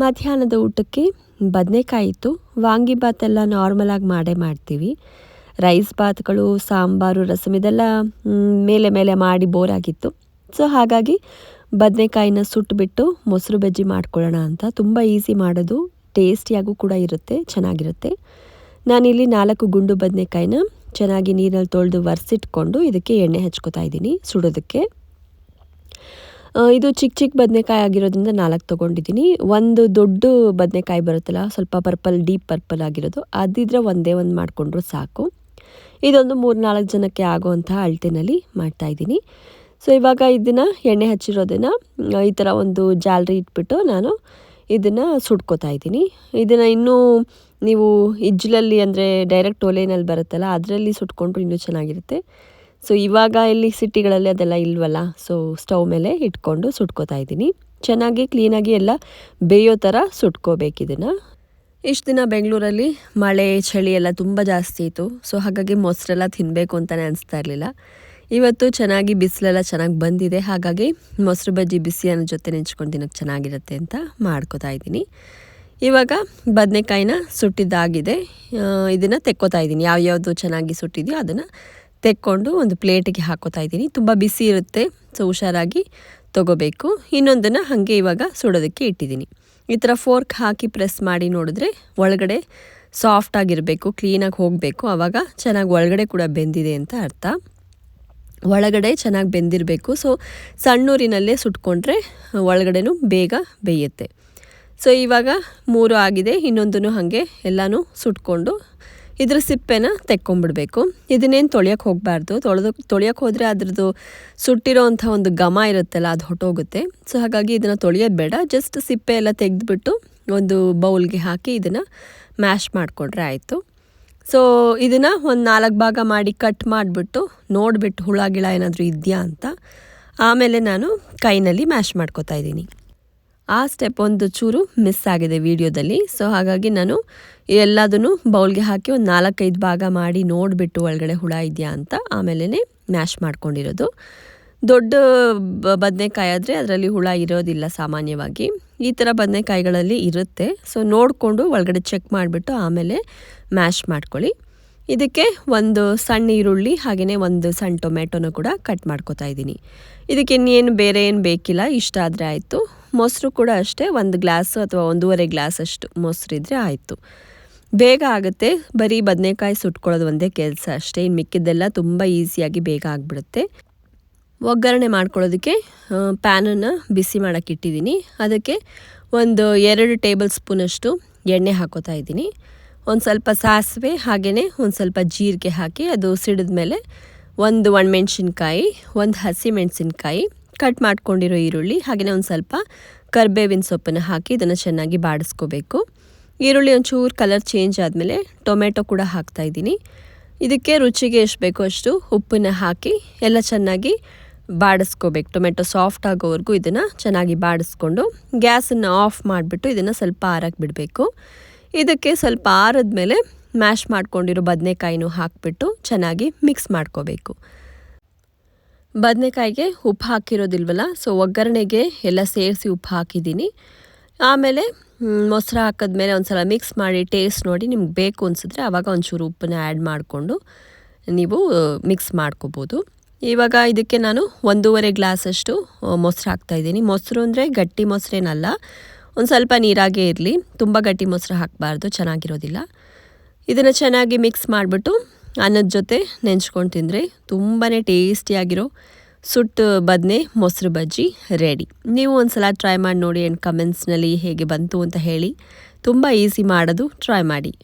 ಮಧ್ಯಾಹ್ನದ ಊಟಕ್ಕೆ ಬದನೆಕಾಯಿ ಇತ್ತು. ವಾಂಗಿಬಾತ್ ಎಲ್ಲ ನಾರ್ಮಲಾಗಿ ಮಾಡೇ ಮಾಡ್ತೀವಿ. ರೈಸ್ ಬಾತ್ಗಳು ಸಾಂಬಾರು ರಸಮ್ ಇದೆಲ್ಲ ಮೇಲೆ ಮೇಲೆ ಮಾಡಿ ಬೋರಾಗಿತ್ತು ಸೊ ಹಾಗಾಗಿ ಬದನೆಕಾಯಿನ ಸುಟ್ಟುಬಿಟ್ಟು ಮೊಸರು ಬಜ್ಜಿ ಮಾಡ್ಕೊಳ್ಳೋಣ ಅಂತ ತುಂಬ ಈಸಿ ಮಾಡೋದು ಟೇಸ್ಟಿಯಾಗೂ ಕೂಡ ಇರುತ್ತೆ, ಚೆನ್ನಾಗಿರುತ್ತೆ. ನಾನಿಲ್ಲಿ ನಾಲ್ಕು ಗುಂಡು ಬದನೆಕಾಯಿನ ಚೆನ್ನಾಗಿ ನೀರಲ್ಲಿ ತೊಳೆದು ಒರೆಸಿಟ್ಕೊಂಡು ಇದಕ್ಕೆ ಎಣ್ಣೆ ಹಚ್ಕೋತಾ ಇದ್ದೀನಿ ಸುಡೋದಕ್ಕೆ. ಇದು ಚಿಕ್ಕ ಚಿಕ್ಕ ಬದನೆಕಾಯಿ ಆಗಿರೋದ್ರಿಂದ ನಾಲ್ಕು ತೊಗೊಂಡಿದ್ದೀನಿ. ಒಂದು ದೊಡ್ಡ ಬದನೆಕಾಯಿ ಬರುತ್ತಲ್ಲ, ಸ್ವಲ್ಪ ಪರ್ಪಲ್, ಡೀಪ್ ಪರ್ಪಲ್ ಆಗಿರೋದು. ಅದಿದ್ರೆ ಒಂದೇ ಒಂದು ಮಾಡಿಕೊಂಡ್ರು ಸಾಕು. ಇದೊಂದು ಮೂರು ನಾಲ್ಕು ಜನಕ್ಕೆ ಆಗುವಂಥ ಅಳ್ತೆನಲ್ಲಿ ಮಾಡ್ತಾ ಇದ್ದೀನಿ. ಸೊ ಇವಾಗ ಇದನ್ನು ಎಣ್ಣೆ ಹಚ್ಚಿರೋದನ್ನು ಈ ಥರ ಒಂದು ಜಾಲರಿ ಇಟ್ಬಿಟ್ಟು ನಾನು ಇದನ್ನು ಸುಡ್ಕೋತಾ ಇದ್ದೀನಿ. ಇದನ್ನು ಇನ್ನೂ ನೀವು ಇಜ್ಜಲಲ್ಲಿ ಅಂದರೆ ಡೈರೆಕ್ಟ್ ಒಲೆನಲ್ಲಿ ಬರುತ್ತಲ್ಲ, ಅದರಲ್ಲಿ ಸುಟ್ಕೊಂಡ್ರು ಇನ್ನೂ ಚೆನ್ನಾಗಿರುತ್ತೆ. ಸೊ ಇವಾಗ ಇಲ್ಲಿ ಸಿಟಿಗಳಲ್ಲಿ ಅದೆಲ್ಲ ಇಲ್ವಲ್ಲ? ಸೊ ಸ್ಟವ್ ಮೇಲೆ ಇಟ್ಕೊಂಡು ಸುಟ್ಕೋತಾ ಇದ್ದೀನಿ. ಚೆನ್ನಾಗಿ ಕ್ಲೀನಾಗಿ ಎಲ್ಲ ಬೇಯೋ ಥರ ಸುಟ್ಕೋಬೇಕು ಇದನ್ನು. ಇಷ್ಟು ದಿನ ಬೆಂಗಳೂರಲ್ಲಿ ಮಳೆ, ಚಳಿ ಎಲ್ಲ ತುಂಬ ಜಾಸ್ತಿ ಇತ್ತು. ಸೊ ಹಾಗಾಗಿ ಮೊಸರೆಲ್ಲ ತಿನ್ನಬೇಕು ಅಂತಲೇ ಅನಿಸ್ತಾ ಇರಲಿಲ್ಲ. ಇವತ್ತು ಚೆನ್ನಾಗಿ ಬಿಸಿಲೆಲ್ಲ ಚೆನ್ನಾಗಿ ಬಂದಿದೆ. ಹಾಗಾಗಿ ಮೊಸರು ಬಜ್ಜಿ ಬಿಸಿ ಅನ್ನೋ ಜೊತೆ ನೆಂಚ್ಕೊಂಡು ತಿನ್ನೋಕ್ಕೆ ಚೆನ್ನಾಗಿರುತ್ತೆ ಅಂತ ಮಾಡ್ಕೋತಾ ಇದ್ದೀನಿ. ಇವಾಗ ಬದನೆಕಾಯಿನ ಸುಟ್ಟಿದ್ದಾಗಿದೆ. ಇದನ್ನು ತೆಕ್ಕೋತಾ ಇದ್ದೀನಿ. ಯಾವ್ಯಾವುದು ಚೆನ್ನಾಗಿ ಸುಟ್ಟಿದೆಯೋ ಅದನ್ನು ತೆಕ್ಕೊಂಡು ಒಂದು ಪ್ಲೇಟಿಗೆ ಹಾಕೋತಾ ಇದ್ದೀನಿ. ತುಂಬ ಬಿಸಿ ಇರುತ್ತೆ, ಸೊ ಹುಷಾರಾಗಿ ತೊಗೋಬೇಕು. ಇನ್ನೊಂದನ್ನು ಹಾಗೆ ಇವಾಗ ಸುಡೋದಕ್ಕೆ ಇಟ್ಟಿದ್ದೀನಿ. ಈ ಥರ ಫೋರ್ಕ್ ಹಾಕಿ ಪ್ರೆಸ್ ಮಾಡಿ ನೋಡಿದ್ರೆ ಒಳಗಡೆ ಸಾಫ್ಟ್ ಆಗಿರಬೇಕು, ಕ್ಲೀನಾಗಿ ಹೋಗಬೇಕು. ಆವಾಗ ಚೆನ್ನಾಗಿ ಒಳಗಡೆ ಕೂಡ ಬೆಂದಿದೆ ಅಂತ ಅರ್ಥ. ಒಳಗಡೆ ಚೆನ್ನಾಗಿ ಬೆಂದಿರಬೇಕು, ಸೊ ಸಣ್ಣೂರಿನಲ್ಲೇ ಸುಟ್ಕೊಂಡ್ರೆ ಒಳಗಡೆನೂ ಬೇಗ ಬೇಯುತ್ತೆ. ಸೊ ಇವಾಗ ಮೂರು ಆಗಿದೆ, ಇನ್ನೊಂದನ್ನು ಹಾಗೆ ಎಲ್ಲನೂ ಸುಟ್ಕೊಂಡು ಇದ್ರ ಸಿಪ್ಪೆನ ತೆಕ್ಕೊಂಡ್ಬಿಡ್ಬೇಕು ಇದನ್ನೇನು ತೊಳೆಯೋಕ್ಕೆ ಹೋಗಬಾರ್ದು. ತೊಳೆದು ತೊಳೆಯೋಕ್ಕೆ ಹೋದರೆ ಅದ್ರದ್ದು ಸುಟ್ಟಿರೋ ಅಂಥ ಒಂದು ಘಮ ಇರುತ್ತಲ್ಲ, ಅದು ಹೊಟ್ಟೋಗುತ್ತೆ. ಸೊ, ಹಾಗಾಗಿ ಇದನ್ನು ತೊಳೆಯೋದು ಬೇಡ. ಜಸ್ಟ್ ಸಿಪ್ಪೆ ಎಲ್ಲ ತೆಗೆದುಬಿಟ್ಟು ಒಂದು ಬೌಲ್ಗೆ ಹಾಕಿ ಇದನ್ನು ಮ್ಯಾಶ್ ಮಾಡಿಕೊಂಡ್ರೆ ಆಯಿತು. ಸೊ, ಇದನ್ನು ಒಂದು ನಾಲ್ಕು ಭಾಗ ಮಾಡಿ ಕಟ್ ಮಾಡಿಬಿಟ್ಟು ನೋಡಿಬಿಟ್ಟು ಹುಳ, ಗಿಳ ಏನಾದರೂ ಇದೆಯಾ ಅಂತ ಆಮೇಲೆ ನಾನು ಕೈನಲ್ಲಿ ಮ್ಯಾಶ್ ಮಾಡ್ಕೋತಾ ಇದ್ದೀನಿ. ಆ ಸ್ಟೆಪ್ ಒಂದು ಚೂರು ಮಿಸ್ ಆಗಿದೆ ವಿಡಿಯೋದಲ್ಲಿ. ಸೊ ಹಾಗಾಗಿ ನಾನು ಎಲ್ಲದನ್ನು ಬೌಲ್ಗೆ ಹಾಕಿ ಒಂದು ನಾಲ್ಕೈದು ಭಾಗ ಮಾಡಿ ನೋಡಿಬಿಟ್ಟು ಒಳಗಡೆ ಹುಳ ಇದೆಯಾ ಅಂತ ಆಮೇಲೆ ಮ್ಯಾಶ್ ಮಾಡ್ಕೊಂಡಿರೋದು. ದೊಡ್ಡ ಬದನೆಕಾಯಿ ಆದರೆ ಅದರಲ್ಲಿ ಹುಳ ಇರೋದಿಲ್ಲ ಸಾಮಾನ್ಯವಾಗಿ. ಈ ಥರ ಬದನೆಕಾಯಿಗಳಲ್ಲಿ ಇರುತ್ತೆ. ಸೊ ನೋಡಿಕೊಂಡು ಒಳಗಡೆ ಚೆಕ್ ಮಾಡಿಬಿಟ್ಟು ಆಮೇಲೆ ಮ್ಯಾಶ್ ಮಾಡ್ಕೊಳ್ಳಿ. ಇದಕ್ಕೆ ಒಂದು ಸಣ್ಣ ಈರುಳ್ಳಿ ಹಾಗೆಯೇ ಒಂದು ಸಣ್ಣ ಟೊಮೆಟೊನ ಕೂಡ ಕಟ್ ಮಾಡ್ಕೊತಾ ಇದ್ದೀನಿ. ಇದಕ್ಕೆ ಇನ್ನೇನು ಬೇರೆ ಏನು ಬೇಕಿಲ್ಲ, ಇಷ್ಟ ಆದರೆ ಆಯಿತು. ಮೊಸರು ಕೂಡ ಅಷ್ಟೇ, ಒಂದು ಗ್ಲಾಸು ಅಥವಾ ಒಂದೂವರೆ ಗ್ಲಾಸ್ ಅಷ್ಟು ಮೊಸರಿದ್ರೆ ಆಯಿತು. ಬೇಗ ಆಗುತ್ತೆ. ಬರೀ ಬದನೆಕಾಯಿ ಸುಟ್ಕೊಳ್ಳೋದು ಒಂದೇ ಕೆಲಸ ಅಷ್ಟೇ. ಇನ್ನು ಮಿಕ್ಕಿದ್ದೆಲ್ಲ ತುಂಬ ಈಸಿಯಾಗಿ ಬೇಗ ಆಗಿಬಿಡುತ್ತೆ. ಒಗ್ಗರಣೆ ಮಾಡ್ಕೊಳ್ಳೋದಕ್ಕೆ ಪ್ಯಾನನ್ನು ಬಿಸಿ ಮಾಡೋಕ್ಕೆ ಇಟ್ಟಿದ್ದೀನಿ. ಅದಕ್ಕೆ ಒಂದು ಎರಡು ಟೇಬಲ್ ಸ್ಪೂನಷ್ಟು ಎಣ್ಣೆ ಹಾಕೋತಾ ಇದ್ದೀನಿ. ಒಂದು ಸ್ವಲ್ಪ ಸಾಸಿವೆ ಹಾಗೆಯೇ ಒಂದು ಸ್ವಲ್ಪ ಜೀರಿಗೆ ಹಾಕಿ ಅದು ಸಿಡಿದ ಮೇಲೆ ಒಂದು ಒಣಮೆಣ್ಸಿನ್ಕಾಯಿ, ಒಂದು ಹಸಿ ಮೆಣಸಿನ್ಕಾಯಿ ಕಟ್ ಮಾಡ್ಕೊಂಡಿರೋ ಈರುಳ್ಳಿ ಹಾಗೆಯೇ ಒಂದು ಸ್ವಲ್ಪ ಕರ್ಬೇವಿನ ಸೊಪ್ಪನ್ನು ಹಾಕಿ ಇದನ್ನು ಚೆನ್ನಾಗಿ ಬಾಡಿಸ್ಕೋಬೇಕು. ಈರುಳ್ಳಿ ಒಂಚೂರು ಕಲರ್ ಚೇಂಜ್ ಆದಮೇಲೆ ಟೊಮೆಟೊ ಕೂಡ ಹಾಕ್ತಾ ಇದ್ದೀನಿ. ಇದಕ್ಕೆ ರುಚಿಗೆ ಎಷ್ಟು ಬೇಕೋ ಅಷ್ಟು ಉಪ್ಪನ್ನು ಹಾಕಿ ಎಲ್ಲ ಚೆನ್ನಾಗಿ ಬಾಡಿಸ್ಕೋಬೇಕು. ಟೊಮೆಟೊ ಸಾಫ್ಟ್ ಆಗೋವರೆಗೂ ಇದನ್ನು ಚೆನ್ನಾಗಿ ಬಾಡಿಸ್ಕೊಂಡು ಗ್ಯಾಸನ್ನು ಆಫ್ ಮಾಡಿಬಿಟ್ಟು ಇದನ್ನು ಸ್ವಲ್ಪ ಆರಕ್ಕೆ ಬಿಡಬೇಕು. ಇದಕ್ಕೆ ಸ್ವಲ್ಪ ಆರಿದ್ಮೇಲೆ ಮ್ಯಾಶ್ ಮಾಡ್ಕೊಂಡಿರೋ ಬದನೆಕಾಯಿನೂ ಹಾಕಿಬಿಟ್ಟು ಚೆನ್ನಾಗಿ ಮಿಕ್ಸ್ ಮಾಡ್ಕೋಬೇಕು. ಬದನೆಕಾಯಿಗೆ ಉಪ್ಪು ಹಾಕಿರೋದಿಲ್ವಲ್ಲ ಸೊ ಒಗ್ಗರಣೆಗೆ ಎಲ್ಲ ಸೇರಿಸಿ ಉಪ್ಪು ಹಾಕಿದ್ದೀನಿ. ಆಮೇಲೆ ಮೊಸರು ಹಾಕಿದ್ಮೇಲೆ ಒಂದು ಸಲ ಮಿಕ್ಸ್ ಮಾಡಿ ಟೇಸ್ಟ್ ನೋಡಿ ನಿಮ್ಗೆ ಬೇಕು ಅನಿಸಿದ್ರೆ ಆವಾಗ ಒಂಚೂರು ಉಪ್ಪನ್ನ ಆ್ಯಡ್ ಮಾಡಿಕೊಂಡು ನೀವು ಮಿಕ್ಸ್ ಮಾಡ್ಕೋಬೋದು. ಇವಾಗ ಇದಕ್ಕೆ ನಾನು ಒಂದೂವರೆ ಗ್ಲಾಸಷ್ಟು ಮೊಸರು ಹಾಕ್ತಾಯಿದ್ದೀನಿ ಮೊಸರು ಅಂದರೆ ಗಟ್ಟಿ ಮೊಸರೇನಲ್ಲ, ಒಂದು ಸ್ವಲ್ಪ ನೀರಾಗೇ ಇರಲಿ. ತುಂಬ ಗಟ್ಟಿ ಮೊಸರು ಹಾಕಬಾರ್ದು, ಚೆನ್ನಾಗಿರೋದಿಲ್ಲ. ಇದನ್ನು ಚೆನ್ನಾಗಿ ಮಿಕ್ಸ್ ಮಾಡಿಬಿಟ್ಟು ಅನ್ನದ ಜೊತೆ ನೆಂಚ್ಕೊಂಡು ತಿಂದರೆ ತುಂಬಾ ಟೇಸ್ಟಿಯಾಗಿರೋ ಸುಟ್ಟು ಬದನೆ ಮೊಸರು ಬಜ್ಜಿ ರೆಡಿ ನೀವು ಒಂದು ಸಲ ಟ್ರೈ ಮಾಡಿ ನೋಡಿ ಆ್ಯಂಡ್ ಕಮೆಂಟ್ಸ್ನಲ್ಲಿ ಹೇಗೆ ಬಂತು ಅಂತ ಹೇಳಿ ತುಂಬ ಈಸಿ ಮಾಡೋದು ಟ್ರೈ ಮಾಡಿ.